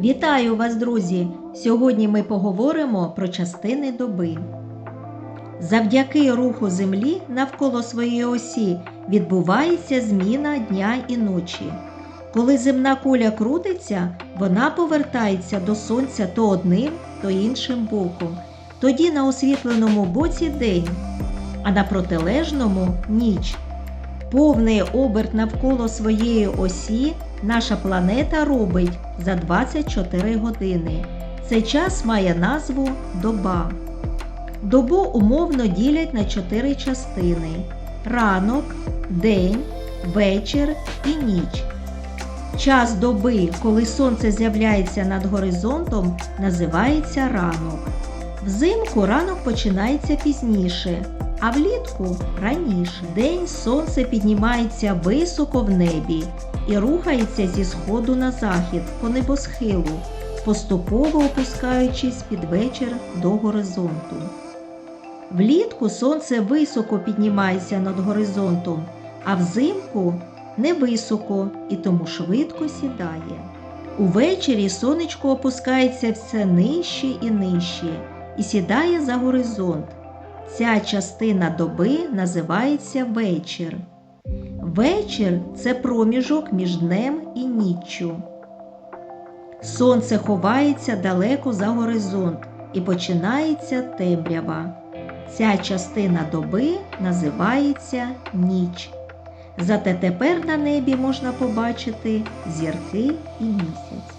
Вітаю вас, друзі! Сьогодні ми поговоримо про частини доби. Завдяки руху Землі навколо своєї осі відбувається зміна дня і ночі. Коли земна куля крутиться, вона повертається до сонця то одним, то іншим боком. Тоді на освітленому боці день, а на протилежному ніч. Повний оберт навколо своєї осі наша планета робить за 24 години. Цей час має назву доба. Добу умовно ділять на чотири частини: ранок, день, вечір і ніч. Час доби, коли сонце з'являється над горизонтом, називається ранок. Взимку ранок починається пізніше, а влітку раніше. День сонце піднімається високо в небі і рухається зі сходу на захід по небосхилу, поступово опускаючись під вечір до горизонту. Влітку сонце високо піднімається над горизонтом, а взимку невисоко і тому швидко сідає. Увечері сонечко опускається все нижче і нижче і сідає за горизонт. Ця частина доби називається вечір. Вечір це проміжок між днем і ніччю. Сонце ховається далеко за горизонт і починається темрява. Ця частина доби називається ніч. Зате тепер на небі можна побачити зірки і місяць.